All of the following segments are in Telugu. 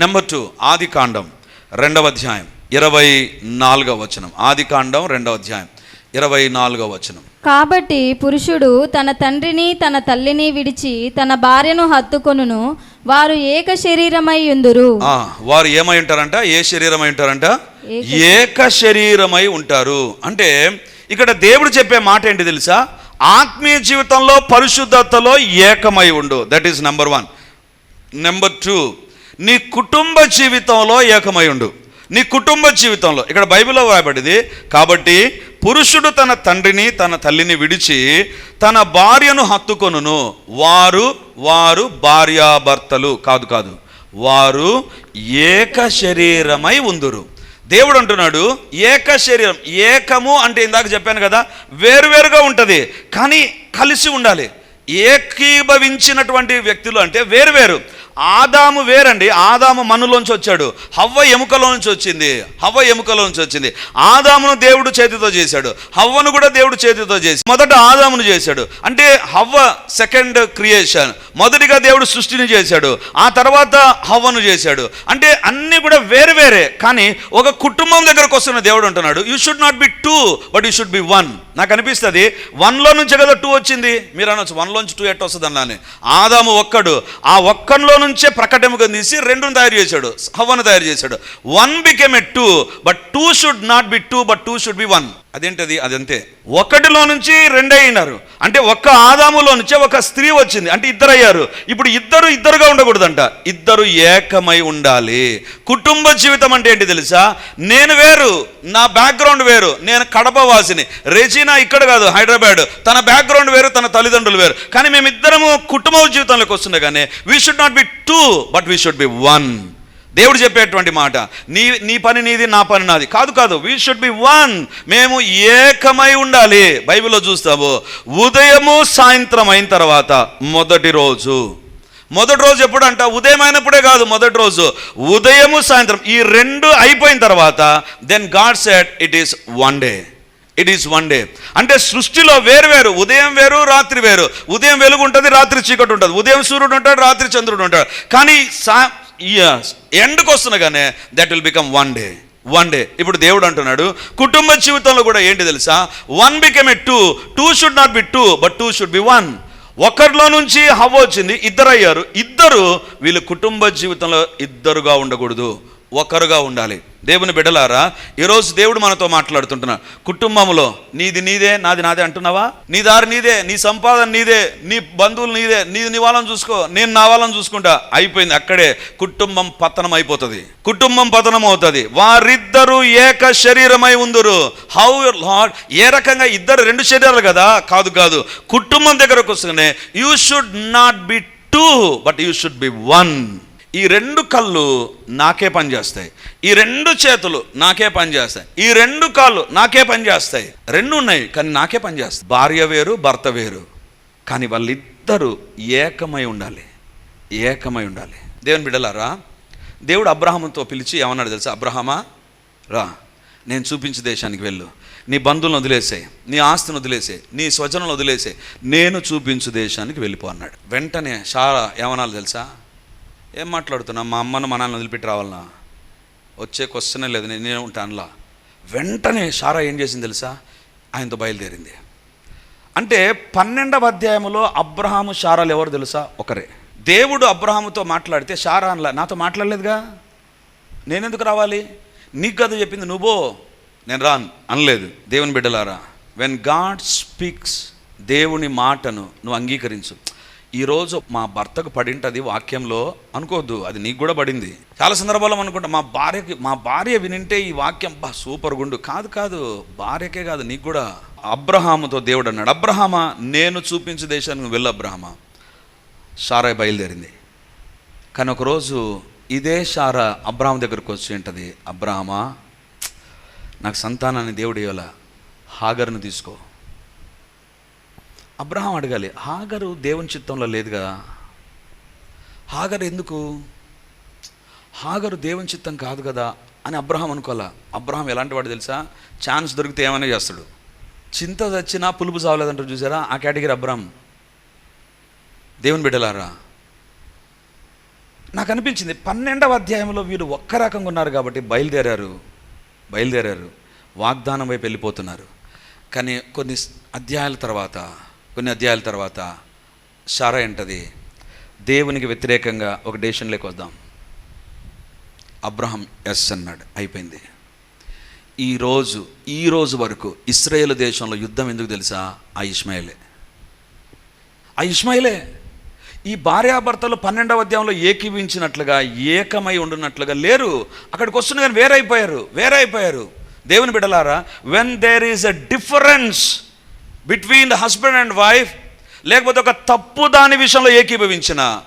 నెంబర్ టూ ఆది కాండం రెండవ అధ్యాయం ఇరవై నాలుగవ వచనం. ఆది కాండం రెండవ అధ్యాయం ఇరవై నాలుగవ వచనం. కాబట్టి పురుషుడు తన తండ్రిని తన తల్లిని విడిచి తన భార్యను హత్తుకొనును. వారు ఏక శరీరమై ఉందురు. వారు ఏమై ఉంటారంట? ఏ శరీరమై ఉంటారంట? ఏక శరీరమై ఉంటారు. అంటే ఇక్కడ దేవుడు చెప్పే మాట ఏంటి తెలుసా? ఆత్మీయ జీవితంలో పరిశుద్ధతలో ఏకమై ఉండు. That is number one number two నీ కుటుంబ జీవితంలో ఏకమై ఉండు. నీ కుటుంబ జీవితంలో ఇక్కడ బైబిల్లో వ్రాయబడింది కాబట్టి పురుషుడు తన తండ్రిని తన తల్లిని విడిచి తన భార్యను హత్తుకొనును. వారు వారు భార్యాభర్తలు కాదు కాదు. వారు ఏక శరీరమై ఉందురు. దేవుడు అంటున్నాడు ఏక శరీరం ఏకము అంటే ఇందాక చెప్పాను కదా వేరువేరుగా ఉంటుంది కానీ కలిసి ఉండాలి. ఏకీభవించినటువంటి వ్యక్తులు అంటే వేరువేరు. ఆదాము వేరండి. ఆదాము మనులోంచి వచ్చాడు. హవ్వ ఎముకలో నుంచి వచ్చింది. హవ్వ ఎముకలో నుంచి వచ్చింది. ఆదామును దేవుడు చేతితో చేశాడు. హవ్వను కూడా దేవుడు చేతితో చేసి మొదట ఆదామును చేశాడు. అంటే హవ్వ సెకండ్ క్రియేషన్ మొదటిగా దేవుడు సృష్టిని చేశాడు. ఆ తర్వాత హవ్వను చేశాడు. అంటే అన్నీ కూడా వేరు వేరే. కానీ ఒక కుటుంబం దగ్గరకు వస్తున్న దేవుడు అంటున్నాడు you should not be two but you should be one నాకు అనిపిస్తుంది వన్లో నుంచి కదా టూ వచ్చింది? మీరు అనొచ్చు వన్లోంచి టూ ఎట్ వస్తుంది అన్నాను ఆదాము ఒక్కడు ఆ ఒక్కన్లో నుంచే ప్రకటముగా తీసి రెండును తయారు చేశాడు హవ్వను తయారు చేశాడు. One became a two but two should not be two but two should be one అదేంటది? అదంతే. ఒకటిలో నుంచి రెండయినారు అంటే ఒక్క ఆదాములో నుంచే ఒక స్త్రీ వచ్చింది. అంటే ఇద్దరు అయ్యారు ఇప్పుడు ఇద్దరు ఇద్దరుగా ఉండకూడదంట. ఇద్దరు ఏకమై ఉండాలి. కుటుంబ జీవితం అంటే ఏంటి తెలుసా? నేను వేరు నా బ్యాక్గ్రౌండ్ వేరు నేను కడప వాసిని. రెజీనా ఇక్కడ కాదు హైదరాబాద్. తన బ్యాక్గ్రౌండ్ వేరు తన తల్లిదండ్రులు వేరు. కానీ మేమిద్దరము కుటుంబ జీవితంలోకి వస్తుండే కానీ we should not be two but we should be one దేవుడు చెప్పేటువంటి మాట నీ నీ పని నీది నా పని నాది. కాదు కాదు వీ షుడ్ బి వన్ మేము ఏకమై ఉండాలి. బైబిల్లో చూస్తాము ఉదయము సాయంత్రం అయిన తర్వాత మొదటి రోజు. మొదటి రోజు ఎప్పుడంట? ఉదయం అయినప్పుడే కాదు మొదటి రోజు. ఉదయము సాయంత్రం ఈ రెండు అయిపోయిన తర్వాత then God said it is one day it is one day అంటే సృష్టిలో వేరు వేరు ఉదయం వేరు రాత్రి వేరు. ఉదయం వెలుగు ఉంటుంది రాత్రి చీకటి ఉంటుంది. ఉదయం సూర్యుడు ఉంటాడు రాత్రి చంద్రుడు ఉంటాడు. కానీ సా ఎండ్కి వస్తున్నగానే that will become one day one day ఇప్పుడు దేవుడు అంటున్నాడు కుటుంబ జీవితంలో కూడా ఏంటి తెలుసా? One become a two two should not be two but two should be one ఒకరిలో నుంచి హవ్వ వచ్చింది ఇద్దరు అయ్యారు ఇద్దరు వీళ్ళు కుటుంబ జీవితంలో ఇద్దరుగా ఉండకూడదు. ఒకరుగా ఉండాలి. దేవుని బిడ్డలారా ఈరోజు దేవుడు మనతో మాట్లాడుతుంటున్నాడు కుటుంబంలో నీది నీదే నాది నాదే అంటున్నావా? నీ దారి నీదే నీ సంపాదన నీదే నీ బంధువులు నీదే నీది నీ వాళ్ళని చూసుకో నేను నా వాళ్ళని చూసుకుంటా. అయిపోయింది అక్కడే కుటుంబం పతనం అయిపోతుంది కుటుంబం పతనం అవుతుంది వారిద్దరూ ఏక శరీరమై ఉందరు. హౌ లాడ్ ఏ రకంగా ఇద్దరు రెండు శరీరాలు కదా? కాదు కాదు. కుటుంబం దగ్గరకు వస్తూనే you should not be two but you should be one ఈ రెండు కళ్ళు నాకే పనిచేస్తాయి. ఈ రెండు చేతులు నాకే పనిచేస్తాయి. ఈ రెండు కాళ్ళు నాకే పనిచేస్తాయి. రెండు ఉన్నాయి కానీ నాకే పనిచేస్తాయి. భార్య వేరు భర్త వేరు కానీ వాళ్ళిద్దరూ ఏకమై ఉండాలి. ఏకమై ఉండాలి. దేవుని బిడ్డలారా దేవుడు అబ్రహాముతో పిలిచి ఏమన్నాడు తెలుసా? అబ్రహమా రా నేను చూపించే దేశానికి వెళ్ళు. నీ బంధువులను వదిలేసే నీ ఆస్తిని వదిలేసే నీ స్వజనలు వదిలేసే నేను చూపించు దేశానికి వెళ్ళిపో అన్నాడు. వెంటనే షారా ఏమనాలి తెలుసా? ఏం మాట్లాడుతున్నా? మా అమ్మను మా నాన్న వదిలిపెట్టి రావాలనా? వచ్చే క్వశ్చనే లేదు నేను నేనే ఉంటానులా? వెంటనే సారా ఏం చేసింది తెలుసా? ఆయనతో బయలుదేరింది. అంటే పన్నెండవ అధ్యాయంలో అబ్రహాము షారాలు ఎవరు తెలుసా? ఒకరే. దేవుడు అబ్రహాముతో మాట్లాడితే షారా అనలా నాతో మాట్లాడలేదుగా? నేనెందుకు రావాలి? నీకు కదా చెప్పింది నువ్వో? నేను రాను అనలేదు దేవుని బిడ్డలారా. వెన్ గాడ్ స్పీక్స్ దేవుని మాటను నువ్వు అంగీకరించు. ఈరోజు మా భర్తకు పడింటది వాక్యంలో అనుకోవద్దు అది నీకు కూడా పడింది. చాలా సందర్భాల్లో అనుకుంటా మా భార్యకి మా భార్య వినింటే ఈ వాక్యం బా సూపర్ గుండు. కాదు కాదు భార్యకే కాదు నీకు కూడా అబ్రహాముతో దేవుడు అన్నాడు. అబ్రహామా నేను చూపించే దేశానికి నువ్వు వెళ్ళు అబ్రహామా. షారా బయలుదేరింది. కానీ ఒకరోజు ఇదే సారా అబ్రాహం దగ్గరకు వచ్చి ఉంటుంది అబ్రాహమా నాకు సంతానాన్ని దేవుడు ఇవ్వాల హాగర్ను తీసుకో. అబ్రహాం అడగాలి హాగరు దేవుని చిత్తంలో లేదు కదా? హాగరు ఎందుకు? హాగరు దేవుని చిత్తం కాదు కదా? అని అబ్రహాం అనుకోవాలా? అబ్రహాం ఎలాంటి వాడు తెలుసా? ఛాన్స్ దొరికితే ఏమైనా చేస్తాడు? చింత చచ్చినా పులుపు చావలేదంటారు చూసారా? ఆ కేటగిరీ అబ్రహాం. దేవుని బిడ్డలారా నాకు అనిపించింది పన్నెండవ అధ్యాయంలో వీరు ఒక్క రకంగా ఉన్నారు కాబట్టి బయలుదేరారు బయలుదేరారు వాగ్దానం వైపు వెళ్ళిపోతున్నారు. కానీ కొన్ని అధ్యాయాల తర్వాత కొన్ని అధ్యాయాల తర్వాత షారా ఏంటది దేవునికి వ్యతిరేకంగా ఒక డేషన్లోకి వద్దాం. అబ్రహం ఎస్ అన్నాడు అయిపోయింది. ఈరోజు ఈ రోజు వరకు ఇస్రాయేల్ దేశంలో యుద్ధం ఎందుకు తెలుసా? ఆ ఇస్మాయిలే ఆ ఇస్మాయిలే ఈ భార్యాభర్తలు పన్నెండవ అధ్యాయంలో ఏకీవించినట్లుగా ఏకమై ఉండినట్లుగా లేరు. అక్కడికి వస్తున్న కానీ వేరైపోయారు వేరైపోయారు. దేవుని బిడలారా when there is a difference between the husband and wife లేకపోతే ఒక తప్పు దాని విషయంలో ఏకీభవించిన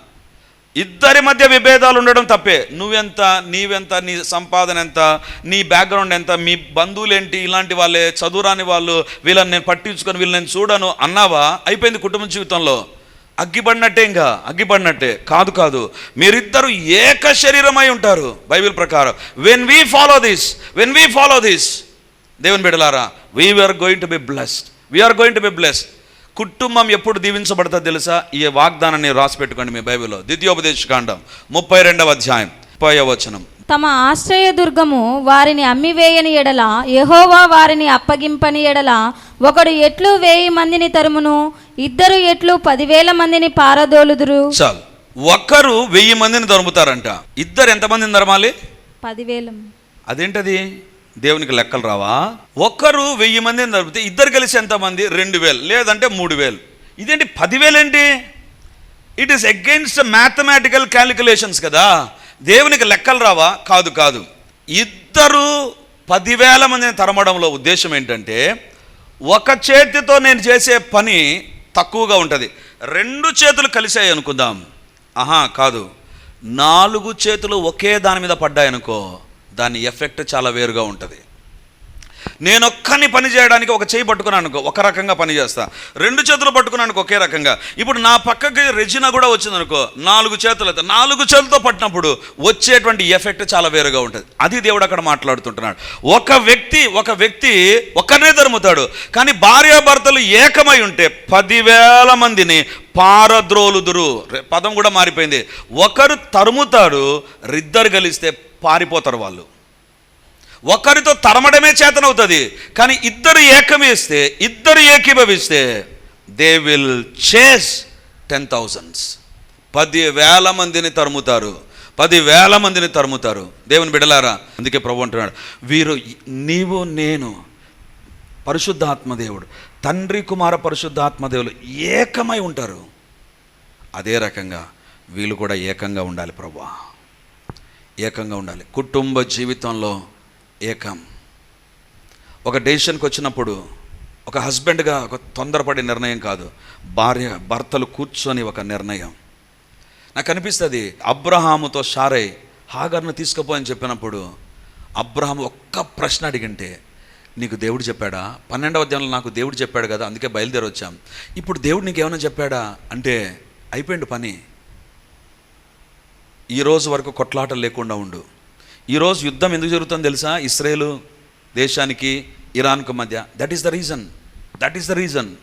ఇద్దరి మధ్య విభేదాలు ఉండడం తప్పే. నువ్వెంత నీవెంత నీ సంపాదన ఎంత నీ బ్యాక్గ్రౌండ్ ఎంత మీ బంధువులేంటి ఇలాంటి వాళ్ళే చదువురాని వాళ్ళు వీళ్ళని నేను పట్టించుకొని వీళ్ళని నేను చూడను అన్నావా? అయిపోయింది కుటుంబ జీవితంలో. అగ్గిపడినట్టే ఇంకా అగ్గిపడినట్టే. కాదు కాదు. మీరిద్దరు ఏక శరీరమై ఉంటారు బైబిల్ ప్రకారం. When we follow this when we follow this దేవుని బిడలారా we are going to be blessed we are going to be blessed కుటుంబం ఎప్పుడు దీవించబడుతుందో తెలుసా? ఈ వాగ్దానాన్ని రాసి పెట్టుకోండి మీ బైబిల్లో. ద్వితీయోపదేశకాండం ముప్పై రెండవ అధ్యాయం ముప్పై వచనం. తమ ఆశ్రయ దుర్గము వారిని అమ్మివేయని ఎడల యెహోవా వారిని అప్పగింపని ఎడల ఒకడు ఎట్లు వేయి మందిని తరుమును? ఇద్దరు ఎట్లు పదివేల మందిని పారదోలుదురు? చాలు. ఒక్కరు వెయ్యి మందిని తరుముతారంట. ఇద్దరు ఎంతమందిని తరమాలి? పదివేల. అదేంటది? దేవునికి లెక్కలు రావా? ఒక్కరు వెయ్యి మందిని తరిపితే ఇద్దరు కలిసి ఎంతమంది రెండు వేలు. లేదంటే మూడు వేలు. ఇదేంటి పదివేలు ఏంటి? It is against mathematical calculations కదా. దేవునికి లెక్కలు రావా? కాదు కాదు. ఇద్దరు పదివేల మందిని తరమడంలో ఉద్దేశం ఏంటంటే ఒక చేతితో నేను చేసే పని తక్కువగా ఉంటుంది. రెండు చేతులు కలిసాయి అనుకుందాం. ఆహా కాదు. నాలుగు చేతులు ఒకే దాని మీద పడ్డాయనుకో దాని ఎఫెక్ట్ చాలా వేరుగా ఉంటుంది. నేను ఒక్కని పని చేయడానికి ఒక చేయి పట్టుకున్నాను అనుకో ఒక రకంగా పని చేస్తా. రెండు చేతులు పట్టుకున్నాను ఒకే రకంగా. ఇప్పుడు నా పక్కకి రెజినా కూడా వచ్చిందనుకో నాలుగు చేతులు అయితే నాలుగు చేతులతో పట్టినప్పుడు వచ్చేటువంటి ఎఫెక్ట్ చాలా వేరుగా ఉంటుంది. అది దేవుడు అక్కడ మాట్లాడుతుంటున్నాడు. ఒక వ్యక్తి ఒక వ్యక్తి ఒకరినే తరుముతాడు కానీ భార్యాభర్తలు ఏకమై ఉంటే పదివేల మందిని పారద్రోలుదురు. పదం కూడా మారిపోయింది. ఒకరు తరుముతాడు ఇద్దరు కలిస్తే పారిపోతారు వాళ్ళు. ఒకరితో తరమడమే చేతనవుతుంది. కానీ ఇద్దరు ఏకమేస్తే ఇద్దరు ఏకీభవిస్తే they will chase ten thousands పది వేల మందిని తరుముతారు. పది వేల మందిని తరుముతారు. దేవుని బిడలారా అందుకే ప్రభు అంటున్నాడు వీరు నీవు నేను పరిశుద్ధాత్మదేవుడు తండ్రి కుమార పరిశుద్ధాత్మదేవులు ఏకమై ఉంటారు. అదే రకంగా వీళ్ళు కూడా ఏకంగా ఉండాలి ప్రభా. ఏకంగా ఉండాలి. కుటుంబ జీవితంలో ఏకం. ఒక డెసిషన్కి వచ్చినప్పుడు ఒక హస్బెండ్గా ఒక తొందరపడే నిర్ణయం కాదు. భార్య భర్తలు కూర్చొని ఒక నిర్ణయం. నాకు అనిపిస్తుంది అబ్రహాముతో షారై హాగర్ను తీసుకుపో అని చెప్పినప్పుడు అబ్రహాం ఒక్క ప్రశ్న అడిగింటే నీకు దేవుడు చెప్పాడా? పన్నెండవ అధ్యాయంలో నాకు దేవుడు చెప్పాడు కదా అందుకే బయలుదేరి వచ్చాం. ఇప్పుడు దేవుడు నీకు ఏమైనా చెప్పాడా? అంటే అయిపోయింది పని. ఈ రోజు వరకు కొట్లాటలు లేకుండా ఉండు. ఈరోజు యుద్ధం ఎందుకు జరుగుతుందో తెలుసా? ఇస్రాయేల్ దేశానికి ఇరాన్కు మధ్య. That is the reason that is the reason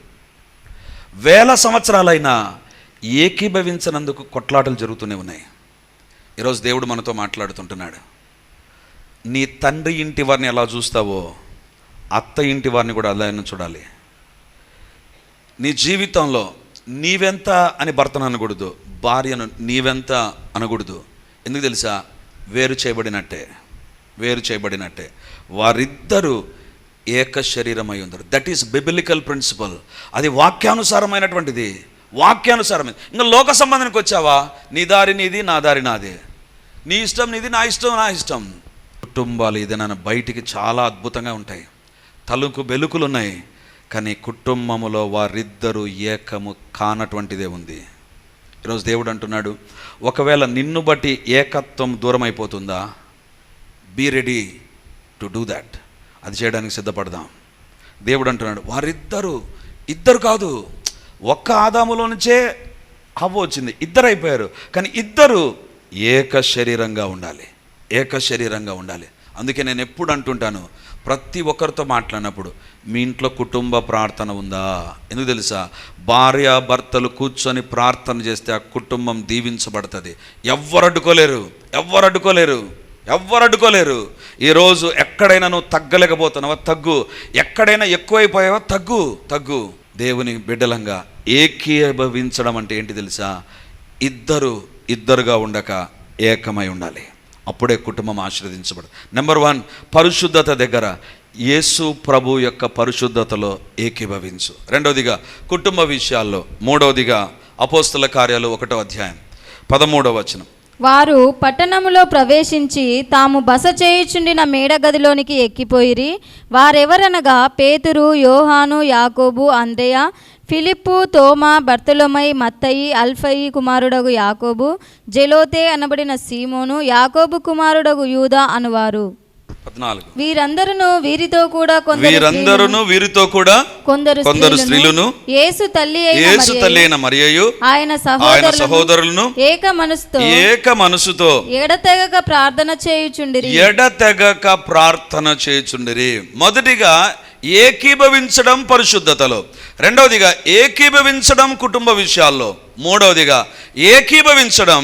వేల సంవత్సరాలైనా ఏకీభవించనందుకు కొట్లాటలు జరుగుతూనే ఉన్నాయి. ఈరోజు దేవుడు మనతో మాట్లాడుతుంటున్నాడు. నీ తండ్రి ఇంటి వారిని ఎలా చూస్తావో అత్త ఇంటి వారిని కూడా అలానే చూడాలి. నీ జీవితంలో నీవెంత అని భర్తను అనకూడదు భార్యను నీవెంత అనకూడదు. ఎందుకు తెలుసా? వేరు చేయబడినట్టే వేరు చేయబడినట్టే. వారిద్దరూ ఏక శరీరమై ఉందరు. దట్ ఈస్ బిబిలికల్ ప్రిన్సిపల్ అది వాక్యానుసారమైనటువంటిది. వాక్యానుసారమైన ఇంకా లోక సంబంధానికి వచ్చావా? నీ దారి నీది నా దారి నాది. నీ ఇష్టం నీది నా ఇష్టం నా ఇష్టం. కుటుంబాలు ఏదైనా బయటికి చాలా అద్భుతంగా ఉంటాయి. తలుకు బెలుకులు ఉన్నాయి కానీ కుటుంబములో వారిద్దరూ ఏకము కానటువంటిదే ఉంది. ఈరోజు దేవుడు అంటున్నాడు ఒకవేళ నిన్ను బట్టి ఏకత్వం దూరం అయిపోతుందా be ready to do that. అది చేయడానికి సిద్ధపడదాం. దేవుడు అంటున్నాడు వారిద్దరు ఇద్దరు కాదు ఒక్క ఆదాములో నుంచే హవ్వ వచ్చింది ఇద్దరు అయిపోయారు కానీ ఇద్దరు ఏక శరీరంగా ఉండాలి ఏక శరీరంగా ఉండాలి. అందుకే నేను ఎప్పుడు అంటుంటాను ప్రతి ఒక్కరితో మాట్లాడినప్పుడు మీ ఇంట్లో కుటుంబ ప్రార్థన ఉందా? ఎందుకు తెలుసా? భార్య భర్తలు కూర్చొని ప్రార్థన చేస్తే ఆ కుటుంబం దీవించబడుతుంది. ఎవ్వరు అడ్డుకోలేరు ఎవ్వరు అడ్డుకోలేరు ఎవ్వరు అడ్డుకోలేరు. ఈరోజు ఎక్కడైనా నువ్వు తగ్గలేకపోతున్నావా? తగ్గు. ఎక్కడైనా ఎక్కువైపోయావా? తగ్గు తగ్గు. దేవుని బిడ్డలంగా ఏకీభవించడం అంటే ఏంటి తెలుసా? ఇద్దరు ఇద్దరుగా ఉండక ఏకమై ఉండాలి. అప్పుడే కుటుంబం ఆశీర్వదించబడదు. నెంబర్ వన్ పరిశుద్ధత దగ్గర యేసు ప్రభు యొక్క పరిశుద్ధతలో ఏకీభవించు. రెండవదిగా కుటుంబ విషయాల్లో. మూడవదిగా అపోస్తుల కార్యాలు ఒకటో అధ్యాయం. పదమూడవ వచనం. వారు పట్టణములో ప్రవేశించి తాము బస చేయుచుండిన మేడగదిలోనికి ఎక్కిపోయిరి. వారెవరనగా పేతురు యోహాను యాకోబు అంద్రయ ఫిలిప్పు తోమా బర్తలొమై మత్తయి అల్ఫయి కుమారుడగు యాకోబు జెలోతే అనబడిన సీమోను యాకోబు కుమారుడగు యూదా అనువారు. పద్నాలుగు. వీరందరూ వీరితో కూడా కొందరు వీరందరూ వీరితో కూడా కొందరు కొందరు స్త్రీలను యేసు తల్లి యేసు తల్లి అయిన మరియయు ఆయన ఆయన సహోదరులను సహోదరులను ఏక మనసుతో ఏక మనసుతో ఎడతెగక ప్రార్థన చేయుచుండిరి. ఎడతెగక ప్రార్థన చేయుచుండిరి. మొదటిగా ఏకీభవించడం పరిశుద్ధతలో రెండవదిగా ఏకీభవించడం కుటుంబ విషయాల్లో మూడవదిగా ఏకీభవించడం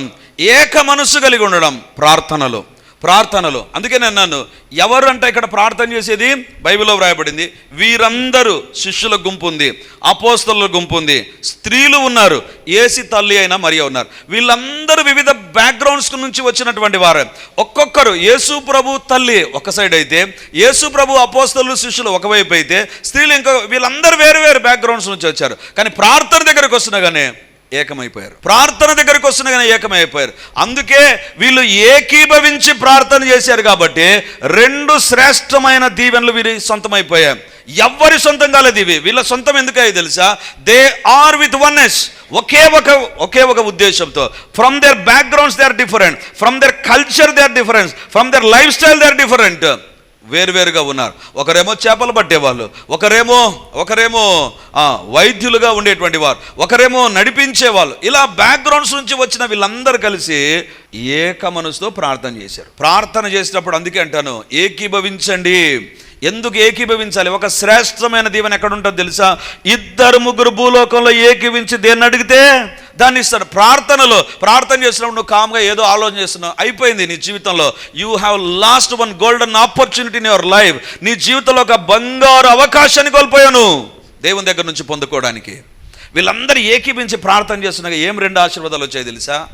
ఏక మనసు కలిగి ఉండడం ప్రార్థనలో. ప్రార్థనలు. అందుకే నేను నన్ను ఎవరు అంటే ఇక్కడ ప్రార్థన చేసేది? బైబిల్లో వ్రాయబడింది వీరందరూ శిష్యుల గుంపు ఉంది అపోస్తల గుంపు ఉంది స్త్రీలు ఉన్నారు ఏసి తల్లి అయినా మరియ ఉన్నారు. వీళ్ళందరూ వివిధ బ్యాక్గ్రౌండ్స్ నుంచి వచ్చినటువంటి వారు. ఒక్కొక్కరు యేసు ప్రభు తల్లి ఒక సైడ్ అయితే యేసు ప్రభు అపోస్తలు శిష్యులు ఒకవైపు అయితే స్త్రీలు ఇంకో వీళ్ళందరూ వేరు వేరు బ్యాక్గ్రౌండ్స్ నుంచి వచ్చారు. కానీ ప్రార్థన దగ్గరకు వస్తున్నా కానీ ఏకమైపోయారు. ప్రార్థన దగ్గరికి వస్తున్న కానీ ఏకమైపోయారు. అందుకే వీళ్ళు ఏకీభవించి ప్రార్థన చేశారు కాబట్టి రెండు శ్రేష్టమైన దీవెనలు వీరి సొంతమైపోయాయి. ఎవ్వరి సొంతం కాలేదు ఇవి. వీళ్ళ సొంతం ఎందుకయ్యి తెలుసా? దే ఆర్ విత్ వన్నెస్ ఒకే ఒక ఒకే ఒక ఉద్దేశంతో. From their backgrounds they are different from their culture they are difference from their lifestyle they are different వేరువేరుగా ఉన్నారు. ఒకరేమో చేపలు పట్టేవాళ్ళు ఒకరేమో ఒకరేమో వైద్యులుగా ఉండేటువంటి వారు ఒకరేమో నడిపించేవాళ్ళు. ఇలా బ్యాక్గ్రౌండ్స్ నుంచి వచ్చిన వీళ్ళందరూ కలిసి ఏక మనసుతో ప్రార్థన చేశారు. ప్రార్థన చేసినప్పుడు అందుకే అంటాను ఏకీభవించండి. ఎందుకు ఏకీభవించాలి? ఒక శ్రేష్టమైన దీవెన ఎక్కడ ఉంటుందో తెలుసా? ఇద్దరు ముగ్గురు భూలోకంలో ఏకీవించి దేన్ని అడిగితే? దాన్ని ఇస్తాడు. ప్రార్థనలో ప్రార్థన చేసినప్పుడు నువ్వు కామ్గా ఏదో ఆలోచన చేస్తున్నావు. అయిపోయింది నీ జీవితంలో. You have lost one golden opportunity in your life నీ జీవితంలో ఒక బంగారు అవకాశాన్ని కోల్పోయాను. దేవుని దగ్గర నుంచి పొందుకోవడానికి. వీళ్ళందరూ ఏకీపించి ప్రార్థన చేస్తున్నాక ఏం రెండు ఆశీర్వాదాలు వచ్చాయి తెలుసా?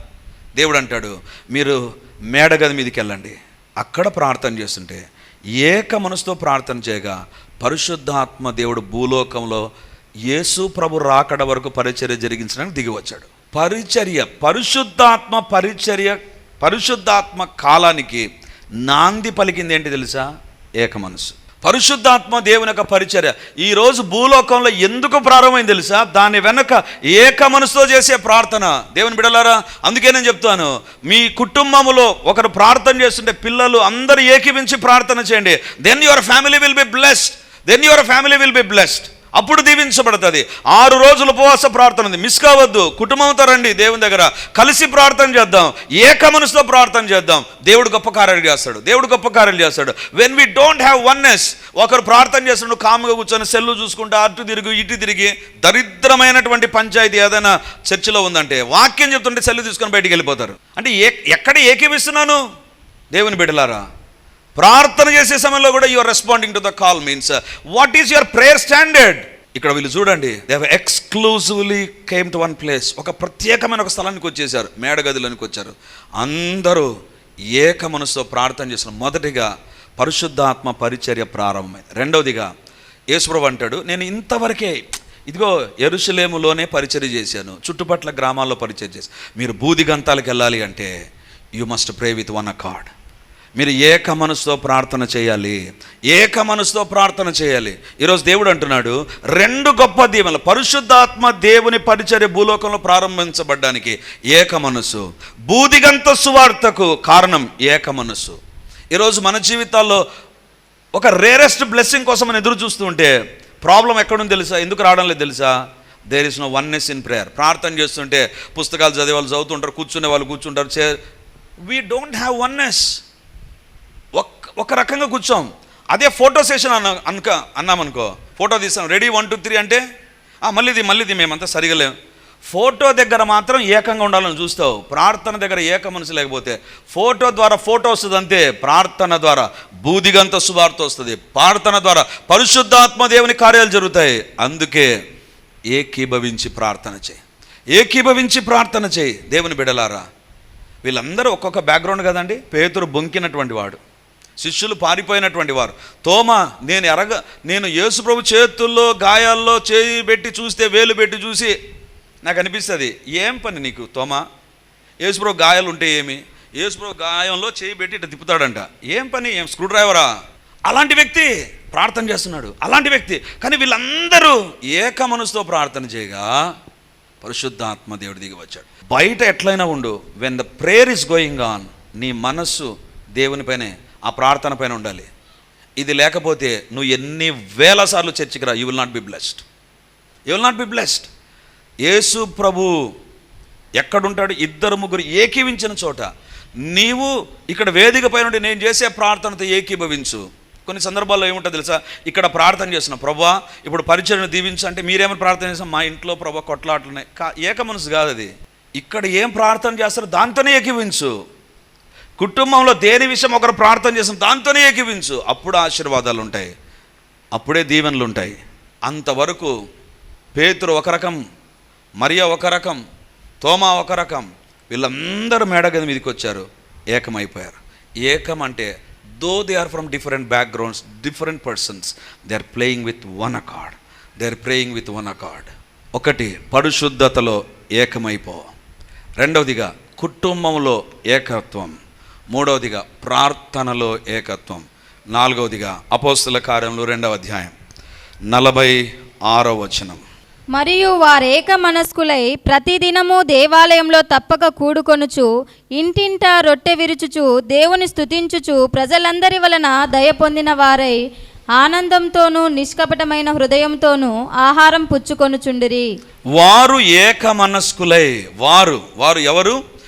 దేవుడు అంటాడు మీరు మేడగది మీదకి వెళ్ళండి. అక్కడ ప్రార్థన చేస్తుంటే ఏక మనసుతో ప్రార్థన చేయగా పరిశుద్ధాత్మ దేవుడు భూలోకంలో యేసు ప్రభు రాకడ వరకు పరిచర్య జరిగించడానికి దిగి వచ్చాడు. పరిచర్య పరిశుద్ధాత్మ పరిచర్య పరిశుద్ధాత్మ కాలానికి నాంది పలికింది ఏంటి తెలుసా? ఏక మనసు. పరిశుద్ధాత్మ దేవుని యొక్క పరిచర్య. ఈరోజు భూలోకంలో ఎందుకు ప్రారంభమైంది తెలుసా? దాని వెనక ఏక మనసుతో చేసే ప్రార్థన. దేవుని బిడలారా అందుకే నేను చెప్తాను. మీ కుటుంబములో ఒకరు ప్రార్థన చేస్తుంటే పిల్లలు అందరూ ఏకీవించి ప్రార్థన చేయండి. Then your family will be blessed then your family will be blessed అప్పుడు దీవించబడుతుంది. ఆరు రోజులు ఉపవాస ప్రార్థన ఉంది. మిస్ కావద్దు. కుటుంబంతో రండి దేవుని దగ్గర. కలిసి ప్రార్థన చేద్దాం. ఏక మనసుతో ప్రార్థన చేద్దాం. దేవుడు గొప్ప కార్యాలు చేస్తాడు. దేవుడు గొప్ప కార్యాలు చేస్తాడు. When we don't have oneness ఒకరు ప్రార్థన చేస్తున్నాడు కాముగా కూర్చొని సెల్లు చూసుకుంటా అటు తిరిగి ఇటు తిరిగి దరిద్రమైనటువంటి పంచాయతీ ఏదైనా చర్చిలో ఉందంటే వాక్యం చెప్తుంటే సెల్లు తీసుకొని బయటికి వెళ్ళిపోతారు. అంటే ఏ ఎక్కడ ఏకీవిస్తున్నాను దేవుని బిడ్డలారా ప్రార్థన చేసే సమయంలో కూడా your responding to the call means what is your prayer standard ఇక్కడ వీళ్ళు చూడండి they exclusively came to one place ఒక ప్రత్యేకమైన ఒక స్థలానికి వచ్చేసారు మేడగదిలోనికి వచ్చారు. అందరూ ఏక మనసుతో ప్రార్థన చేసిన మొదటిగా పరిశుద్ధాత్మ పరిచర్య ప్రారంభమైంది. రెండవదిగా యేసుప్రభు అంటాడు నేను ఇంతవరకే ఇదిగో ఎరుసలేములోనే పరిచర్య చేశాను చుట్టుపట్ల గ్రామాల్లో పరిచర్య చేశాను. మీరు బూదిగంతాలకు వెళ్ళాలి అంటే you must pray with one accord మీరు ఏక మనసుతో ప్రార్థన చేయాలి. ఏక మనసుతో ప్రార్థన చేయాలి. ఈరోజు దేవుడు అంటున్నాడు రెండు గొప్ప దీవెనలు పరిశుద్ధాత్మ దేవుని పరిచర్య భూలోకంలో ప్రారంభించబడ్డానికి ఏక మనసు బూదిగంత సువార్తకు కారణం ఏక మనసు. ఈరోజు మన జీవితాల్లో ఒక రేరెస్ట్ బ్లెస్సింగ్ కోసం మనం ఎదురు చూస్తుంటే ప్రాబ్లం ఎక్కడుంది తెలుసా? ఎందుకు రావడం లేదు తెలుసా? There is no oneness in prayer ప్రార్థన చేస్తుంటే పుస్తకాలు చదివే వాళ్ళు చదువుతుంటారు కూర్చునే వాళ్ళు కూర్చుంటారు చే వీ డోంట్ హ్యావ్ వన్నెస్ ఒక రకంగా కూర్చోం. అదే ఫోటో సెషన్ అన్న అనుక అన్నామనుకో. ఫోటో తీస్తాం రెడీ? వన్ టూ త్రీ అంటే? మళ్ళీది మళ్ళీది మేమంతా సరిగా లేం ఫోటో దగ్గర మాత్రం ఏకంగా ఉండాలని చూస్తావు. ప్రార్థన దగ్గర ఏక మనసు లేకపోతే ఫోటో ద్వారా ఫోటో వస్తుంది అంతే. ప్రార్థన ద్వారా బూదిగంత శుభార్త వస్తుంది. ప్రార్థన ద్వారా పరిశుద్ధాత్మ దేవుని కార్యాలు జరుగుతాయి. అందుకే ఏకీభవించి ప్రార్థన చేయి. ఏకీభవించి ప్రార్థన చేయి దేవుని బిడలారా. వీళ్ళందరూ ఒక్కొక్క బ్యాక్గ్రౌండ్ కదండి? పేతురు బొంకినటువంటి వాడు. శిష్యులు పారిపోయినటువంటి వారు. తోమ నేను ఎరగ నేను యేసుప్రభు చేతుల్లో గాయాల్లో చేయి పెట్టి చూస్తే వేలు పెట్టి చూసి నాకు అనిపిస్తుంది ఏం పని నీకు తోమ? యేసుప్రభు గాయాలు ఉంటే ఏమి? యేసుప్రభు గాయంలో చేయి పెట్టి ఇట్లా తిప్పుతాడంట. ఏం పని? ఏం స్క్రూ డ్రైవరా అలాంటి వ్యక్తి ప్రార్థన చేస్తున్నాడు. అలాంటి వ్యక్తి. కానీ వీళ్ళందరూ ఏక మనసుతో ప్రార్థన చేయగా పరిశుద్ధాత్మ దేవుడి దిగి వచ్చాడు. బయట ఎట్లయినా ఉండు when the prayer is going on నీ మనస్సు దేవునిపైనే ఆ ప్రార్థన పైన ఉండాలి. ఇది లేకపోతే నువ్వు ఎన్ని వేల సార్లు చర్చికి రా you will not be blessed you will not be blessed Yesu ప్రభు ఎక్కడుంటాడు? ఇద్దరు ముగ్గురు ఏకీవించిన చోట. నీవు ఇక్కడ వేదిక పైన నుండి నేను చేసే ప్రార్థనతో ఏకీభవించు. కొన్ని సందర్భాల్లో ఏముంటుంది తెలుసా? ఇక్కడ ప్రార్థన చేసిన ప్రభా ఇప్పుడు పరిచయం దీవించంటే మీరేమైనా ప్రార్థన చేస్తాం మా ఇంట్లో ప్రభా కొట్లాట్లున్నాయి. కా ఏక మనసు కాదు అది. ఇక్కడ ఏం ప్రార్థన చేస్తారో దాంతోనే ఏకీవించు కుటుంబంలో దేని విషయం ఒకరు ప్రార్థన చేసిన దాంతోనే ఏకీవించు అప్పుడు ఆశీర్వాదాలు ఉంటాయి. అప్పుడే దీవెనలు ఉంటాయి. అంతవరకు పేతురు ఒక రకం మరియా ఒక రకం తోమా ఒక రకం వీళ్ళందరూ మేడగది మీదకి వచ్చారు. ఏకమైపోయారు. ఏకం అంటే though they are from different backgrounds different persons they are playing with one accord they are playing with one accord ఒకటి పరిశుద్ధతలో ఏకమైపో. రెండవదిగా కుటుంబంలో ఏకత్వం. మూడవదిగా ప్రార్థనలో ఏకత్వం. నాలుగవదిగా అపోస్తుల కార్యంలో రెండవ అధ్యాయం. నలభై ఆరో వచనం. మరియు వారేక మనస్కులై ప్రతిదినము దేవాలయంలో తప్పక కూడుకొనుచు ఇంటింట రొట్టె విరుచుచు దేవుని స్తుతించుచు ప్రజలందరి వలన దయ పొందిన వారై ఆనందంతోనూ నిష్కపటమైన హృదయంతోనూ ఆహారం పుచ్చుకొనుచుండిరి. వారు ఏక మనస్కులై వారు వారు ఎవరు?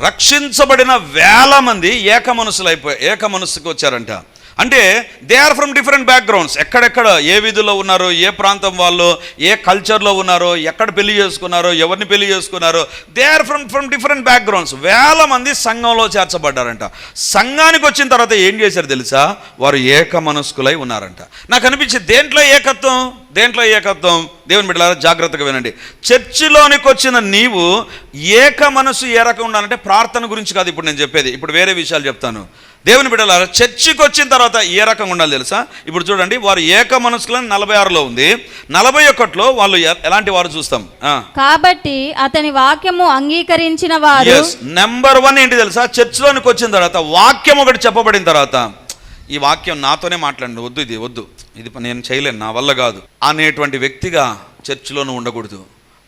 రక్షించబడిన వేల మంది ఏక మనసులైపోయి ఏక మనస్సుకు వచ్చారంట అంటే they are from different backgrounds ఎక్కడెక్కడ ఏ విధుల్లో ఉన్నారో ఏ ప్రాంతం వాళ్ళు ఏ కల్చర్లో ఉన్నారో ఎక్కడ పెళ్ళి చేసుకున్నారో ఎవరిని పెళ్ళి చేసుకున్నారో. They are from from different backgrounds వేల మంది సంఘంలో చేర్చబడ్డారంట. సంఘానికి వచ్చిన తర్వాత ఏం చేశారు తెలుసా? వారు ఏక మనస్కులై ఉన్నారంట. నాకు అనిపించింది దేంట్లో ఏకత్వం? దేంట్లో ఏకత్వం? దేవుని బిడ్డలారా జాగ్రత్తగా వినండి. చర్చిలోనికి వచ్చిన నీవు ఏక మనసు ఏ రకం ఉండాలంటే ప్రార్థన గురించి కాదు. ఇప్పుడు నేను చెప్పేది. ఇప్పుడు వేరే విషయాలు చెప్తాను. దేవుని బిడ్డలారా చర్చికి వచ్చిన తర్వాత ఏ రకంగా ఉండాలి తెలుసా? ఇప్పుడు చూడండి వారు ఏక మనసుకులని నలభై ఆరులో ఉంది. నలభై ఒకటిలో వాళ్ళు ఎలాంటి వారు చూస్తాం? కాబట్టి అతని వాక్యము అంగీకరించిన వారు నెంబర్ వన్ ఏంటి తెలుసా? చర్చిలోనికి వచ్చిన తర్వాత వాక్యం ఒకటి చెప్పబడిన తర్వాత ఈ వాక్యం నాతోనే మాట్లాడండి వద్దు ఇది వద్దు. ఇది నేను చేయలేను నా వల్ల కాదు అనేటువంటి వ్యక్తిగా చర్చిలోనూ ఉండకూడదు.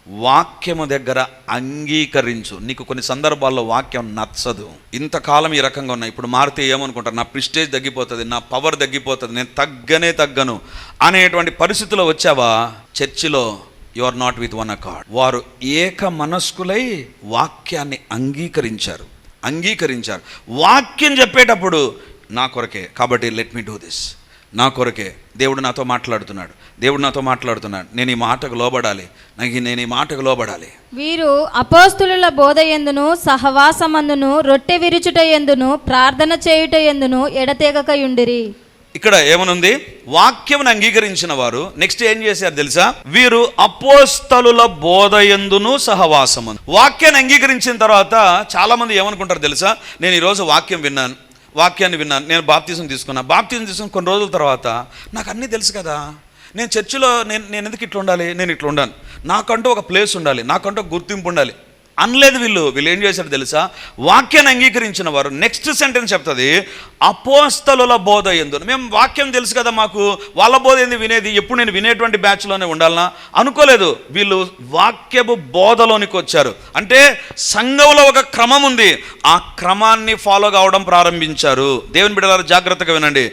వాక్యము దగ్గర అంగీకరించు. నీకు కొన్ని సందర్భాల్లో వాక్యం నచ్చదు. ఇంతకాలం ఈ రకంగా ఉన్నాయి. ఇప్పుడు మారితే ఏమనుకుంటారు? నా ప్రిస్టేజ్ తగ్గిపోతుంది నా పవర్ తగ్గిపోతుంది నేను తగ్గనే తగ్గను అనేటువంటి పరిస్థితిలో వచ్చావా? చర్చిలో you are not with one accord వారు ఏక మనస్కులై వాక్యాన్ని అంగీకరించారు. అంగీకరించారు. వాక్యం చెప్పేటప్పుడు నా కొరకే. కాబట్టి లెట్ మీ డూ దిస్ నా కొరకే దేవుడు నాతో మాట్లాడుతున్నాడు. దేవుడు నాతో మాట్లాడుతున్నాడు. నేను ఈ మాటకు లోబడాలి. నాకు నేను ఈ మాటకు లోబడాలి. వీరు అపోస్తులుల బోధ ఎందును సహవాసమందును రొట్టె విరుచుట ఎందును ప్రార్థన చేయుట ఎందును ఎడతెగకయుండిరి. ఇక్కడ ఏమనుంది? వాక్యమును అంగీకరించిన వారు నెక్స్ట్ ఏం చేశారు తెలుసా? వీరు అపోస్తలుల బోధ ఎందును సహవాసము వాక్యాన్ని అంగీకరించిన తర్వాత చాలా మంది ఏమనుకుంటారు తెలుసా? నేను ఈరోజు వాక్యం విన్నాను. వాక్యాన్ని విన్నాను. నేను బాప్తీసం తీసుకున్నా. బాప్తీసం తీసుకున్న కొన్ని రోజుల తర్వాత నాకు అన్నీ తెలుసు కదా. నేను చర్చిలో నేను నేను ఎందుకు ఇట్లా ఉండాలి? నేను ఇట్లా ఉండాను. నాకంటూ ఒక ప్లేస్ ఉండాలి. నాకంటూ గుర్తింపు ఉండాలి. అనలేదు వీళ్ళు. వీళ్ళు ఏం చేశారు తెలుసా? వాక్యాన్ని అంగీకరించిన వారు. నెక్స్ట్ సెంటెన్స్ చెప్తుంది అపోస్తలుల బోధ ఎందు మేము వాక్యం తెలుసు కదా మాకు. వాళ్ళ బోధ ఏంది? వినేది. ఎప్పుడు నేను వినేటువంటి బ్యాచ్లోనే ఉండాలనా? అనుకోలేదు. వీళ్ళు వాక్యపు బోధలోనికి వచ్చారు. అంటే సంఘంలో ఒక క్రమం ఉంది. ఆ క్రమాన్ని ఫాలో కావడం ప్రారంభించారు. దేవుని బిడ్డలారు జాగ్రత్తగా వినండి.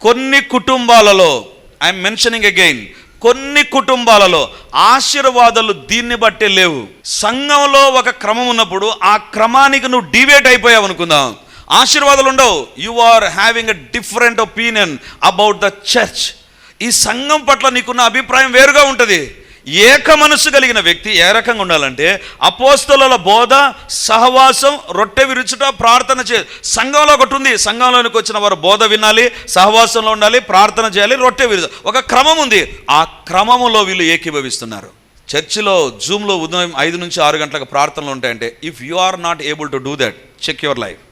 కొన్ని కుటుంబాలలో ఐఎమ్ మెన్షనింగ్ అగైన్ కొన్ని కుటుంబాలలో ఆశీర్వాదాలు దీన్ని బట్టే లేవు. సంఘంలో ఒక క్రమం ఉన్నప్పుడు ఆ క్రమానికి నువ్వు డివేట్ అయిపోయావు అనుకుందాం. ఆశీర్వాదాలు ఉండవు. You are having a different opinion about the church ఈ సంఘం పట్ల నీకున్న అభిప్రాయం వేరుగా ఉంటుంది. ఏక మనస్సు కలిగిన వ్యక్తి ఏ రకంగా ఉండాలంటే అపోస్తల బోధ సహవాసం రొట్టె విరుచుట ప్రార్థన చే సంఘంలో ఒకటి ఉంది. సంఘంలోనికి వచ్చిన వారు బోధ వినాలి సహవాసంలో ఉండాలి ప్రార్థన చేయాలి రొట్టె విరుచు ఒక క్రమం ఉంది. ఆ క్రమములో వీళ్ళు ఏకీభవిస్తున్నారు. చర్చిలో జూమ్లో ఉదయం ఐదు నుంచి ఆరు గంటలకు ప్రార్థనలు ఉంటాయంటే if you are not able to do that check your life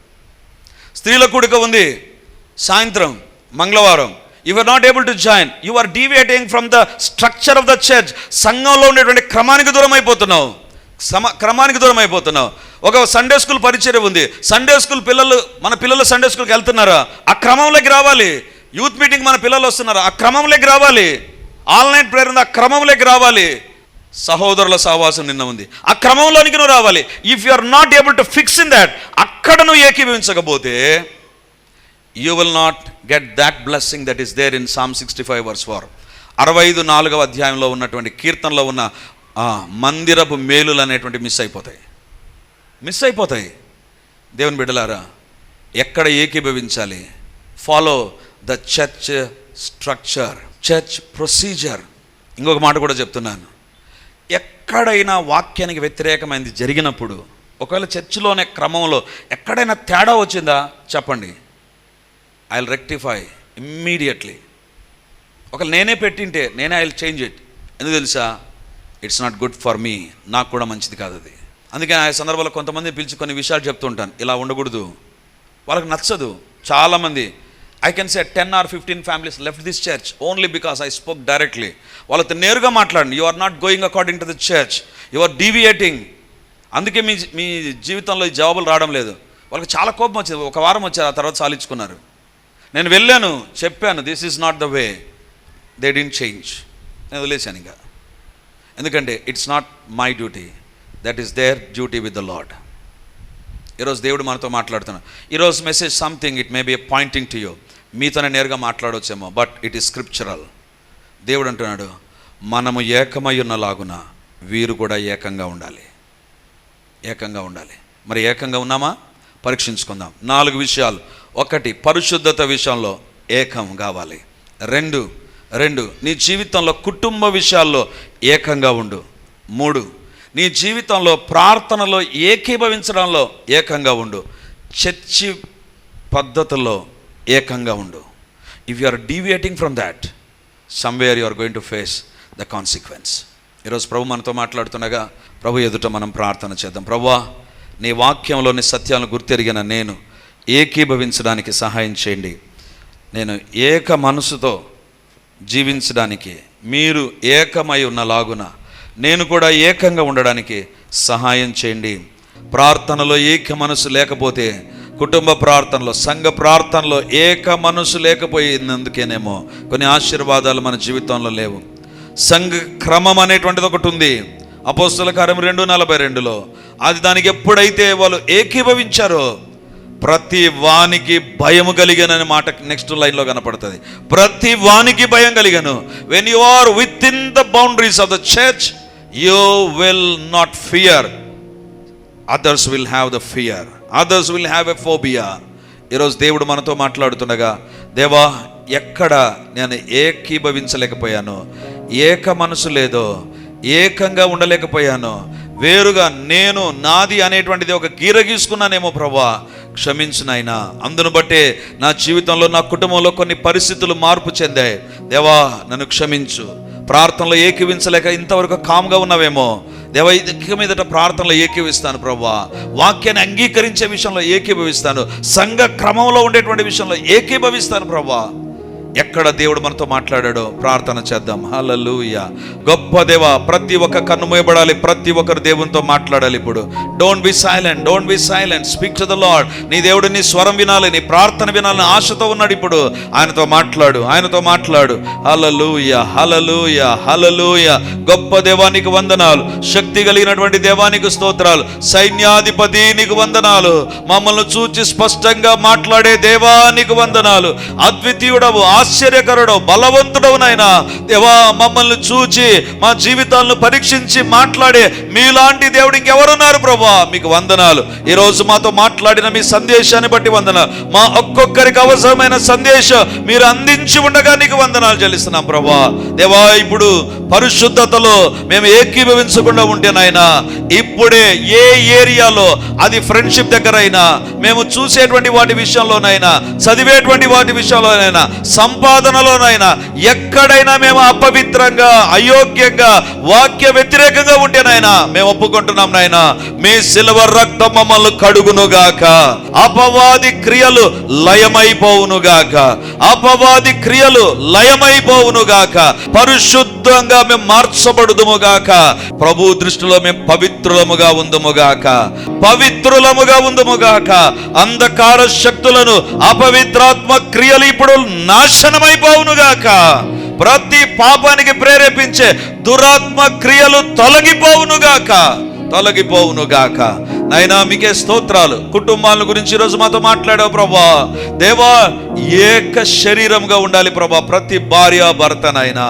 స్త్రీల కూడిక ఉంది. సాయంత్రం మంగళవారం you are not able to join you are deviating from the structure of the church సంఘంలో ఉండేటువంటి క్రమానికి దూరం అయిపోతున్నావు. సమ క్రమానికి దూరం అయిపోతున్నావు. ఒక సండే స్కూల్ పరిచయం ఉంది. సండే స్కూల్ పిల్లలు మన పిల్లలు సండే స్కూల్కి వెళ్తున్నారా? ఆ క్రమంలోకి రావాలి. యూత్ మీటింగ్ మన పిల్లలు వస్తున్నారా? ఆ క్రమంలోకి రావాలి. ఆన్లైన్ ప్రేరణ ఉంది ఆ క్రమంలోకి రావాలి. సహోదరుల సహవాసం నిన్న ఉంది. ఆ క్రమంలోనికి నువ్వు రావాలి. If you are not able to fix in that అక్కడ నువ్వు ఏకీభవించకపోతే you will not get that blessing that is there in psalm sixty five verse four అరవై ఐదు నాలుగవ అధ్యాయంలో ఉన్నటువంటి కీర్తనలో ఉన్న మందిరపు మేలులు అనేటువంటి మిస్ అయిపోతాయి. మిస్ అయిపోతాయి. దేవుని బిడ్డలారా ఎక్కడ ఏకీభవించాలి? Follow the church structure church procedure ఇంకొక మాట కూడా చెప్తున్నాను. ఎక్కడైనా వాక్యానికి వ్యతిరేకమైనది జరిగినప్పుడు ఒకవేళ చర్చిలోనే క్రమంలో ఎక్కడైనా తేడా వచ్చిందా? చెప్పండి. ఐ విల్ రెక్టిఫై ఇమ్మీడియట్లీ ఒకవేళ నేనే పెట్టింటే నేనే ఐ విల్ చేంజ్ ఇట్ ఎందుకు తెలుసా? It's not good for me నాకు కూడా మంచిది కాదు అది. అందుకే ఆ సందర్భంలో కొంతమంది పిలిచి కొన్ని విషయాలు చెప్తుంటాను ఇలా ఉండకూడదు. వాళ్ళకి నచ్చదు. చాలామంది I can say ten or fifteen families left this church only because I spoke directly వాళ్ళతో నేరుగా మాట్లాడండి. You are not going according to the church you are deviating అందుకే మీ మీ జీవితంలో ఈ జవాబులు రావడం లేదు. వాళ్ళకి చాలా కోపం వచ్చింది. ఒక వారం వచ్చారు ఆ తర్వాత సాలించుకున్నారు నేను వెళ్ళాను చెప్పాను this is not the way they didn't change నేను వదిలేశాను ఇంకా. ఎందుకంటే it's not my duty that is their duty with the Lord ఈరోజు దేవుడు మనతో మాట్లాడుతున్నాడు. ఈరోజు message something it may be pointing to you మీతోనే నేరుగా మాట్లాడవచ్చేమో బట్ ఇట్ ఈస్ స్క్రిప్చరల్ దేవుడు అంటున్నాడు మనము ఏకమై ఉన్నలాగున వీరు కూడా ఏకంగా ఉండాలి. ఏకంగా ఉండాలి. మరి ఏకంగా ఉన్నామా? పరీక్షించుకుందాం. నాలుగు విషయాలు. ఒకటి పరిశుద్ధత విషయంలో ఏకం కావాలి. రెండు రెండు నీ జీవితంలో కుటుంబ విషయాల్లో ఏకంగా ఉండు. మూడు నీ జీవితంలో ప్రార్థనలో ఏకీభవించడంలో ఏకంగా ఉండు. చర్చి పద్ధతుల్లో ఏకంగా ఉండు. If you are deviating from that somewhere you are going to face the consequence ఈరోజు ప్రభు మనతో మాట్లాడుతుండగా ప్రభు ఎదుట మనం ప్రార్థన చేద్దాం. ప్రభు నీ వాక్యంలోని సత్యాలను గుర్తెరిగిన నేను ఏకీభవించడానికి సహాయం చేయండి. నేను ఏక మనసుతో జీవించడానికి మీరు ఏకమై ఉన్నలాగున నేను కూడా ఏకంగా ఉండడానికి సహాయం చేయండి. ప్రార్థనలో ఏక మనసు లేకపోతే కుటుంబ ప్రార్థనలో సంఘ ప్రార్థనలో ఏక మనసు లేకపోయినందుకేనేమో కొన్ని ఆశీర్వాదాలు మన జీవితంలో లేవు. సంఘ క్రమం అనేటువంటిది ఒకటి ఉంది. అపోస్తుల కార్యం రెండు నలభై రెండులో అది దానికి ఎప్పుడైతే వాళ్ళు ఏకీభవించారో ప్రతి వానికి భయము కలిగానని మాట నెక్స్ట్ లైన్లో కనపడుతుంది. ప్రతి వానికి భయం కలిగాను. When you are within the boundaries of the church you will not fear others will have the fear others will have a phobia ఈరోజు దేవుడు మనతో మాట్లాడుతుండగా దేవా ఎక్కడ నేను ఏకీభవించలేకపోయాను? ఏక మనసు లేదో? ఏకంగా ఉండలేకపోయాను? వేరుగా నేను నాది అనేటువంటిది ఒక గీర గీసుకున్నానేమో ప్రభా. క్షమించు నాయనా. అందును బట్టే నా జీవితంలో నా కుటుంబంలో కొన్ని పరిస్థితులు మార్పు చెందాయి. దేవా నన్ను క్షమించు. ప్రార్థనలో ఏకీవించలేక ఇంతవరకు కామ్గా ఉన్నావేమో. దేవ ఇక మీదట ప్రార్థనలో ఏకీవిస్తాను ప్రభా వాక్యాన్ని అంగీకరించే విషయంలో ఏకీభవిస్తాను. సంఘ క్రమంలో ఉండేటువంటి విషయంలో ఏకీభవిస్తాను ప్రభా ఎక్కడ దేవుడు మనతో మాట్లాడాడో ప్రార్థన చేద్దాం. హలలుయ గొప్ప దేవ ప్రతి ఒక్క కన్నుమయబడాలి ప్రతి ఒక్కరు దేవునితో మాట్లాడాలి ఇప్పుడు. Don't be silent don't be silent speak to the Lord నీ దేవుడు నీ స్వరం వినాలి నీ ప్రార్థన వినాలని ఆశతో ఉన్నాడు ఇప్పుడు. ఆయనతో మాట్లాడు ఆయనతో మాట్లాడు. హలలుయ హలలుయ హలలుయ గొప్ప దేవానికి వందనాలు. శక్తి కలిగినటువంటి దేవానికి స్తోత్రాలు. సైన్యాధిపతి నీకు వందనాలు. మమ్మల్ని చూచి స్పష్టంగా మాట్లాడే దేవానికి వందనాలు. అద్వితీయుడవు ఆశ్చర్యకరుడు బలవంతుడవు నాయనా. దేవా మమ్మల్ని చూచి మా జీవితాలను పరీక్షించి మాట్లాడే మీలాంటి దేవుడు ఇంకెవరున్నారు ప్రభా? మీకు వందనాలు. ఈ రోజు మాతో మాట్లాడిన మీ సందేశాన్ని బట్టి వందనాలు. మా ఒక్కొక్కరికి అవసరమైన సందేశం మీరు అందించి ఉండగా నీకు వందనాలు చెల్లిస్తున్నాం ప్రభా. దేవా ఇప్పుడు పరిశుద్ధతలో మేము ఏకీభవించకుండా ఉంటే నాయనా ఇప్పుడే ఏ ఏరియాలో అది ఫ్రెండ్షిప్ దగ్గర అయినా మేము చూసేటువంటి వాటి విషయంలోనైనా చదివేటువంటి వాటి విషయంలోనైనా సంపాదనలోనైనా ఎక్కడైనా మేము అపవిత్రంగా అయోగ్యంగా వాక్య వ్యతిరేకంగా ఉంటేనైనా మేము ఒప్పుకుంటున్నాం నాయన. మీ సిల్వర్ రక్తం మమ్మల్ని కడుగునుగాక. అపవాది క్రియలు లయమైపోవునుగాక. అపవాది క్రియలు లయమైపోవునుగాక. పరిశుద్ధంగా మేము మార్చబడుదుముగాక. ప్రభు దృష్టిలో మేము పవిత్రులముగా ఉందముగాక. పవిత్రులముగా ఉందముగాక. అంధకార శక్తులను అపవిత్రాత్మ క్రియలు ఇప్పుడు నాశ నాశనమైపోవునుగాక ప్రతి పాపానికి ప్రేరేపించే దురాత్మ క్రియలు తొలగిపోవునుగాక. తొలగిపోవునుగాక. నైనా మీకే స్తోత్రాలు. కుటుంబాల గురించి ఈరోజు మాతో మాట్లాడావు ప్రభా. దేవా ఏక శరీరంగా ఉండాలి ప్రభా ప్రతి భార్య భర్త నాయన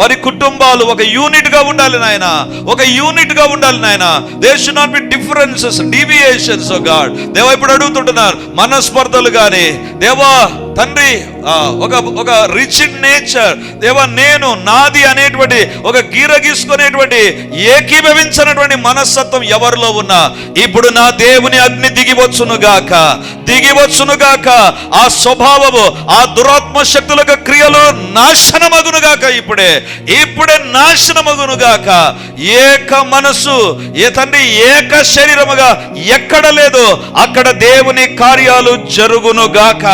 వారి కుటుంబాలు ఒక యూనిట్గా ఉండాలి నాయన. ఒక యూనిట్గా ఉండాలి నాయన. They should not be differences deviations God దేవా ఇప్పుడు అడుగుతుంటున్నారు మనస్పర్ధలు కానీ దేవా తండ్రి ఒక ఒక రిచిడ్ నేచర్ దేవా నేను నాది అనేటువంటి ఒక గీర గీసుకునేటువంటి ఏకీభవించినటువంటి మనస్తత్వం ఎవరిలో ఉన్నా ఇప్పుడు నా దేవుని అగ్ని దిగివచ్చును గాక దిగివచ్చును గాక ఆ ఆ దురాత్మ శక్తులకు క్రియలు నాశనమగునుగాక ఇప్పుడే. ఇప్పుడే నాశనమగునుగాక ఏక మనసు ఏ తండ్రి ఏక శరీరముగా ఎక్కడ లేదు. అక్కడ దేవుని కార్యాలు జరుగును గాక.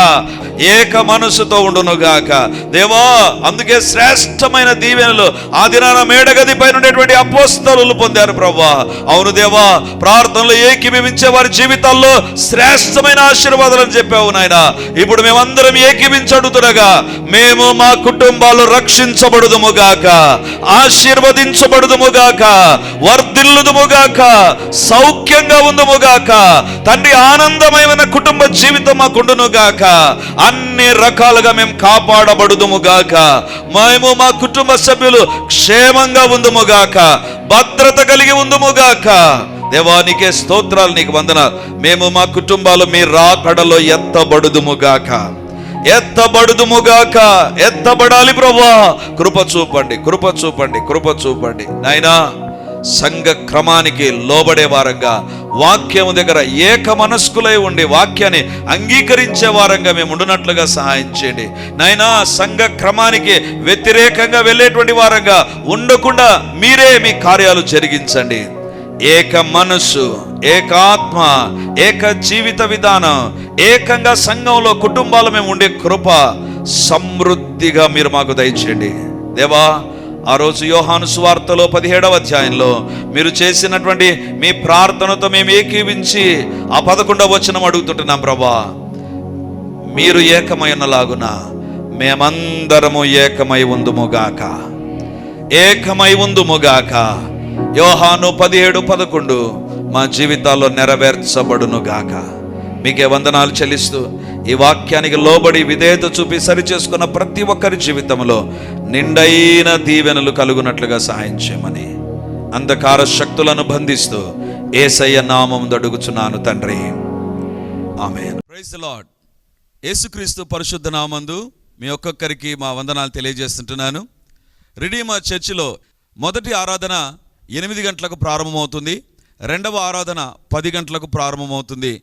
ఏక మనసుతో ఉండును గాక దేవా అందుకే శ్రేష్టమైన దీవెనలు ఆ దినాన మేడగది పైన ఉండేటువంటి అపోస్తలు పొందారు ప్రవ్వా. అవును దేవా ప్రార్థనలు ఏకీభవించే వారి జీవితాల్లో శ్రేష్టమైన ఆశీర్వాదాలను చెప్పావు నాయన. ఇప్పుడు మేమందరం ఏకీభించడుతునగా మేము మా కుటుంబాలు రక్షించబడుదుము గాక ఆశీర్వదించబడుదుము గాక వర్ధిల్లుదుము గాక సౌఖ్యంగా ఉందుము గాక తండ్రి ఆనందమైన కుటుంబ జీవితం మాకుండును గాక అన్ని రకాలుగా మేము కాపాడబడుదుము గాక మేము మా కుటుంబ సభ్యులు క్షేమంగా ఉందుము గాక భద్రత కలిగి ఉందుము గాక దేవానికే స్తోత్రాలు నీకు వందనాలు. మేము మా కుటుంబాలు మీ రాకడలో ఎత్తబడుదుము గాక ఎత్తబడుదుముగాక. ఎత్తబడాలి ప్రభా కృప చూపండి కృప చూపండి కృప చూపండి. నాయనా సంఘ క్రమానికి లోబడే వారంగా వాక్యము దగ్గర ఏక మనస్కులై ఉండి వాక్యాన్ని అంగీకరించే వారంగా మేము ఉండునట్లుగా సహాయం చేయండి. నాయనా సంఘ క్రమానికి వ్యతిరేకంగా వెళ్ళేటువంటి వారంగా ఉండకుండా మీరే మీ కార్యాలు జరిగించండి. ఏక మనస్సు ఏకాత్మ ఏక జీవిత విధానం ఏకంగా సంఘంలో కుటుంబాలు మేము ఉండే కృప సమృద్ధిగా మీరు మాకు దయచేయండి. దేవా ఆ రోజు యోహాను సువార్తలో పదిహేడవ అధ్యాయంలో మీరు చేసినటువంటి మీ ప్రార్థనతో మేము ఏకీవించి ఆ పదకొండవ వచనం అడుగుతుంటున్నాం ప్రభా. మీరు ఏకమై ఉన్నలాగున మేమందరము ఏకమై ఉందుముగాక ఏకమై ఉందుముగాక యోహాను పదిహేడు పదకొండు మా జీవితాల్లో నెరవేర్చబడును గాక. మీకే వందనాలు చెల్లిస్తూ ఈ వాక్యానికి లోబడి విధేయత చూపి సరి చేసుకున్న ప్రతి ఒక్కరి జీవితంలో నిండైన దీవెనలు కలుగునట్లుగా సహాయం చేయమని అంధకార శక్తులను బంధిస్తూ ఏసయ్య నామం అడుగుచున్నాను తండ్రి. ఆమె ప్రైజ్ లార్డ్ యేసుక్రీస్తు పరిశుద్ధ నామందు మీ ఒక్కొక్కరికి మా వందనాలు తెలియజేస్తుంటున్నాను. రిడీమా చర్చిలో మొదటి ఆరాధన ఎనిమిది గంటలకు ప్రారంభమవుతుంది. రెండవ ఆరాధన పది గంటలకు ప్రారంభమవుతుంది.